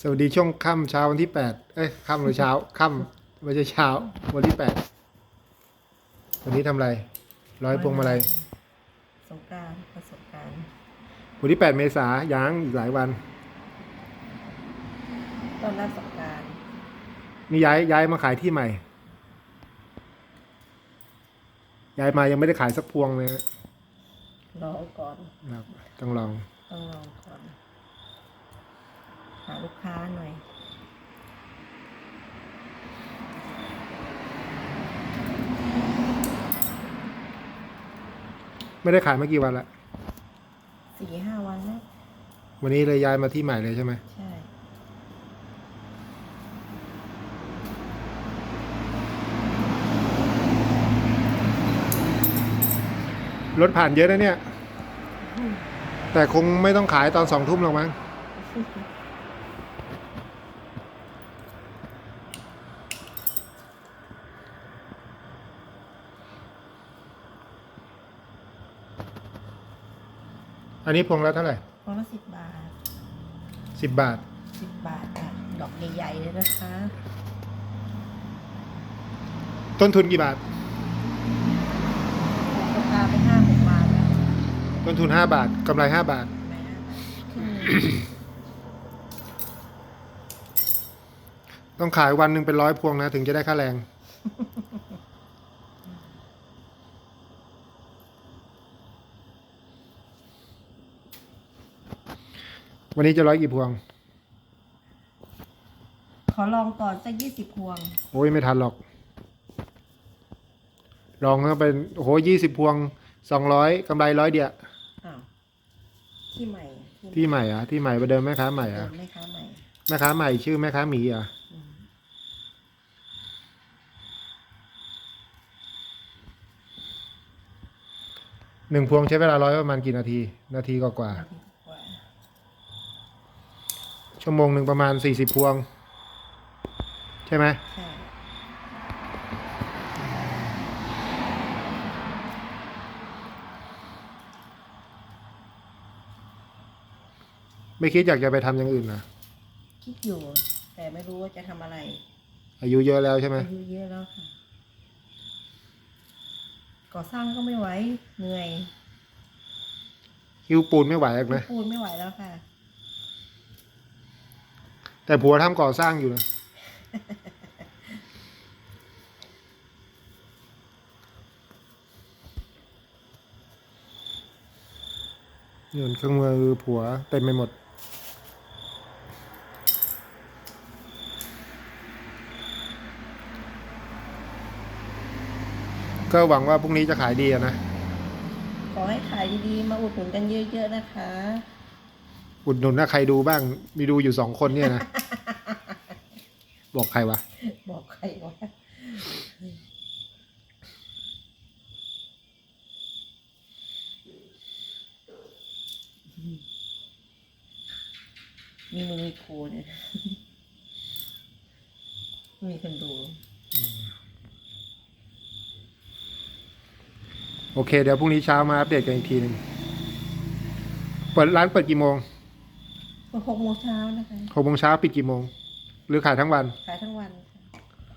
สวัสดีช่วงค่ำเช้าวันที่แปดเอ้ยค่ำหรือเช้าค่ำไม่ใช่เช้าวันที่แปดวันนี้ทำอะไร ร้อยพวงมาลัยสงกรารประสบการณ์วันที่แปดเมษายังอีกหลายวันต้อนรับสงกรารนี่ย้ายย้ายมาขายที่ใหม่ ย้ายมายังไม่ได้ขายสักพวงเลยนะรอก่อนครับต้องลองต้องลองก่อน หาลูกค้าหน่อย ไม่ได้ขายมากี่วันละสี่ห้าวันแล้ววันนี้เลยย้ายมาที่ใหม่เลยใช่ไหมใช่ รถผ่านเยอะนะเนี่ย แต่คงไม่ต้องขายตอนสองทุ่มหรอกมั้ง อันนี้พวงละเท่าไหร่พอละสิบบาทสิบบาทสิบบาทค่ะดอกใหญ่ๆเลยนะคะ ต้นทุนกี่บาท ราคาไปห้าหกบาทแล้วต้นทุนห้าบาทกำไรห้าบาทแม่ครึ่งหนึ่งต้องขายวันหนึ่งเป็นร้อยพวงนะ ถึงจะได้ค่าแรง วันนี้จะร้อยกี่พวง ขอลองก่อนสักยี่สิบพวง โอ้ยไม่ทันหรอก ลองก็เป็นโอ้โหยี่สิบพวงสองร้อยกำไรร้อยเดียวอ้าวที่ใหม่ที่ใหม่เหรอะที่ใหม่ประเดิมแม่ค้าใหม่เหรเดิอะมไหมคะใหม่แม่ค้าใหม่ชื่อแม่ค้าหมีเหรอะอืมหนึ่งพวงใช้เวลาร้อยประมาณกี่นาที นาทีกว่านาทีกว่าๆ ชั่วโมงหนึ่งประมาณสี่สิบพวง ใช่ไหมใช่ไม่คิดอยากจะไปทำอย่างอื่นนะคิดอยู่ แต่ไม่รู้ว่าจะทำอะไรอายุเยอะแล้วใช่ไหมอายุเยอะแล้วค่ะ ก่อสร้างก็ไม่ไหวเหนื่อย คิวปูนไม่ไหวหรอกนะพูดไม่ไหวแล้วค่ะ แต่ผัวทำก่อสร้างอยู่นะเงินเครื่องมือผัวเต็มไปหมด ก็หวังว่าพรุ่งนี้จะขายดีนะ ขอให้ขายดีๆ มาอุดหนุนกันเยอะๆนะคะ อุดหนุนนะใครดูบ้าง มีดูอยู่สองคนเนี่ยนะ บอกใครวะ บอกใครว่ามีมือมีครูเนี่ย มีคนดู โอเค เดี๋ยวพรุ่งนี้เช้ามาอัปเดตกันอีกทีหนึ่งเปิดร้านเปิดกี่โมง หกโมงเช้านะคะหกโมงเช้าปิดกี่โมง หรือขายทั้งวัน ขายทั้งวันค่ะ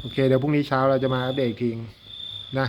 โอเค เดี๋ยวพรุ่งนี้เช้าเราจะมาอัปเดตอีกทีนะ